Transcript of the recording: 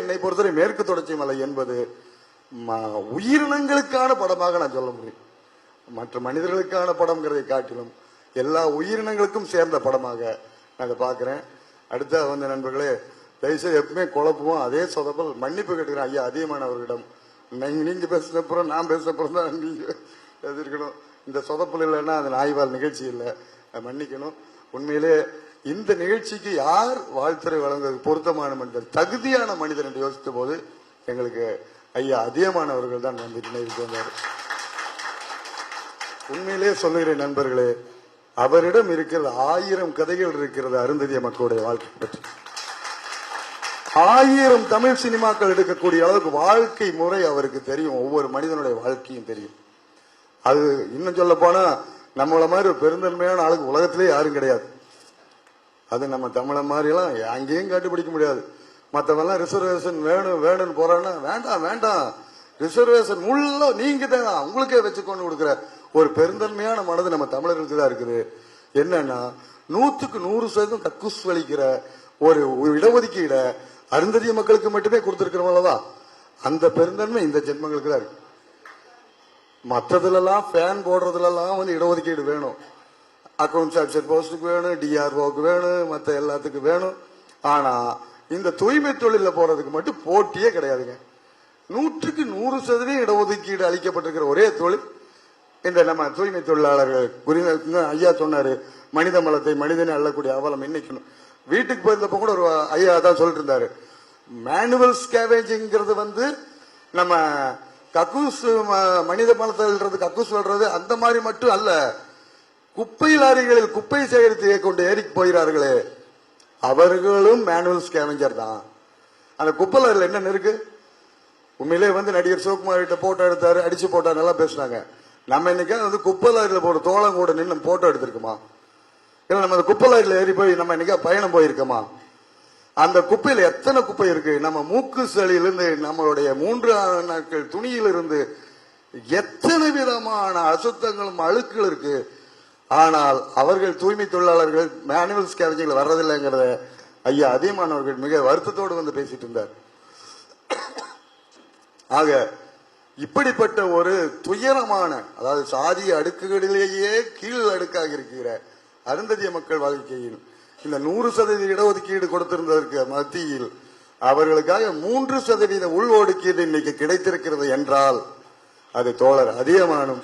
என்னை பொறுத்தவரை மேற்கு தொடர்ச்சி மலை என்பது உயிரினங்களுக்கான படமாக நான் சொல்ல முடியும். மற்ற மனிதர்களுக்கான படம்ங்கிறதை காட்டிலும் எல்லா உயிரினங்களுக்கும் சேர்ந்த படமாக நான் அதை பார்க்குறேன். அடுத்த வந்த நண்பர்களே தயவுசெய்து எப்பவுமே குழப்பமும் அதே சொதப்பல் மன்னிப்பு கேட்டுக்கிறேன். ஐயா அதிகமானவர்களிடம் நீங்கள் நீங்க பேசினப்புறம் நான் பேசினப்புறம் தான் நீங்கள் எதிர்க்கணும் இந்த சொதப்பல் இல்லைன்னா அது நாய்வால் நிகழ்ச்சி இல்லை. அதை மன்னிக்கணும். உண்மையிலே இந்த நிகழ்ச்சிக்கு யார் வாழ்த்துறை வழங்குவது பொருத்தமான மனிதர் தகுதியான மனிதர் என்று யோசித்த போது எங்களுக்கு ஐயா அதிகமானவர்கள் தான் வந்து நினைவுக்கு வந்தார். உண்மையிலே சொல்லுகிறேன் நண்பர்களே அவரிடம் இருக்கிறது ஆயிரம் கதைகள் இருக்கிறது அருந்ததிய மக்களுடைய வாழ்க்கை பற்றி. ஆயிரம் தமிழ் சினிமாக்கள் எடுக்கக்கூடிய அளவுக்கு வாழ்க்கை முறை அவருக்கு தெரியும் ஒவ்வொரு மனிதனுடைய வாழ்க்கையும் தெரியும். அது இன்னும் சொல்ல போனா நம்மள மாதிரி ஒரு பெருந்தன்மையான ஆளுக்கு உலகத்திலே யாரும் கிடையாது. அது நம்ம தமிழ மாதிரிலாம் அங்கேயும் கண்டுபிடிக்க முடியாது. மற்றவெல்லாம் ரிசர்வேஷன் வேணும் வேணும்னு போறான்னா வேண்டாம் வேண்டாம். ரிசர்வேஷன் உள்ள நீங்க தான் உங்களுக்கே வச்சுக்கொண்டு கொடுக்குற ஒரு பெருந்தன்மையான மனது நம்ம தமிழர்களுக்கு தான் இருக்குது. என்னன்னா நூற்றுக்கு நூறு சதவீதம் கக்குஸ் வலிக்கிற ஒரு இடஒதுக்கீட அருந்ததிய மக்களுக்கு மட்டுமே கொடுத்திருக்கிறவங்களதான் அந்த பெருந்தன்மை இந்த ஜென்மங்களுக்கு தான் இருக்கு. மற்றதுலலாம் ஃபேன் போடுறதுலலாம் வந்து இடஒதுக்கீடு வேணும். அக்கௌண்ட்ஸ் ஆஃபீஸர் போஸ்ட்டுக்கு வேணும் டிஆர்ஓக்கு வேணும் மற்ற எல்லாத்துக்கும் வேணும். ஆனால் இந்த தூய்மை தொழிலில் போகிறதுக்கு மட்டும் போட்டியே கிடையாதுங்க. நூற்றுக்கு நூறு சதவீதம் இடஒதுக்கீடு அளிக்கப்பட்டிருக்கிற ஒரே தொழில். இந்த நம்ம தூய்மை தொழிலாளர்கள் குறி- ஐயா சொன்னார் மனித மலத்தை மனிதனை அள்ளக்கூடிய அவலம் இன்னைக்கு வீட்டுக்கு போயிருந்தப்போ கூட ஒரு ஐயா தான் சொல்லிட்டு இருந்தாரு மேனுவல் ஸ்கேவேஜிங்கிறது வந்து நம்ம கக்கூஸ் ம- மனித மலத்தை அள்ளுறது கக்கூஸ் சொல்றது அந்த மாதிரி மட்டும் அல்ல. குப்பை லாரிகளில் குப்பை சேகரித்து கொண்டு ஏறிக்கு போகிறார்களே அவர்களும் மேனுவல் ஸ்கேவெஞ்சர் தான். அந்த குப்பை லாரியில் என்னென்ன இருக்கு? உண்மையிலே வந்து நடிகர் சிவகுமார் கிட்ட போட்டோ எடுத்தாரு அடிச்சு போட்டார் நல்லா பேசுனாங்க. நம்ம இன்னைக்கு வந்து குப்பை லாரியில் போட தோளம் கூட நின்று போட்டோ எடுத்திருக்குமா? இல்லை நம்ம அந்த குப்பை லாரியில் ஏறி போய் நம்ம இன்னைக்கா பயணம் போயிருக்கோமா? அந்த குப்பையில் எத்தனை குப்பை இருக்கு? நம்ம மூக்கு சளியிலிருந்து நம்மளுடைய மூன்று நாட்கள் துணியிலிருந்து எத்தனை விதமான அசுத்தங்களும் அழுக்குகள் இருக்கு? ஆனால் அவர்கள் தூய்மை தொழிலாளர்கள் மேனுவல் ஸ்கேவஞ்சிங் வர்றதில்லைங்கிறத ஐயா அதியமானவர்கள் மிக வருத்தத்தோடு வந்து பேசிட்டு இருந்தார். ஆக இப்படிப்பட்ட ஒரு துயரமான அதாவது சாதி அடுக்குகளிலேயே கீழ் அடுக்காக இருக்கிற அருந்ததிய மக்கள் வாழ்க்கையில் இந்த நூறு சதவீத இடஒதுக்கீடு கொடுத்திருந்ததற்கு மத்தியில் அவர்களுக்காக மூன்று சதவீத உள் ஒதுக்கீடு இன்னைக்கு கிடைத்திருக்கிறது என்றால் அது தோழர் அதிகமானும்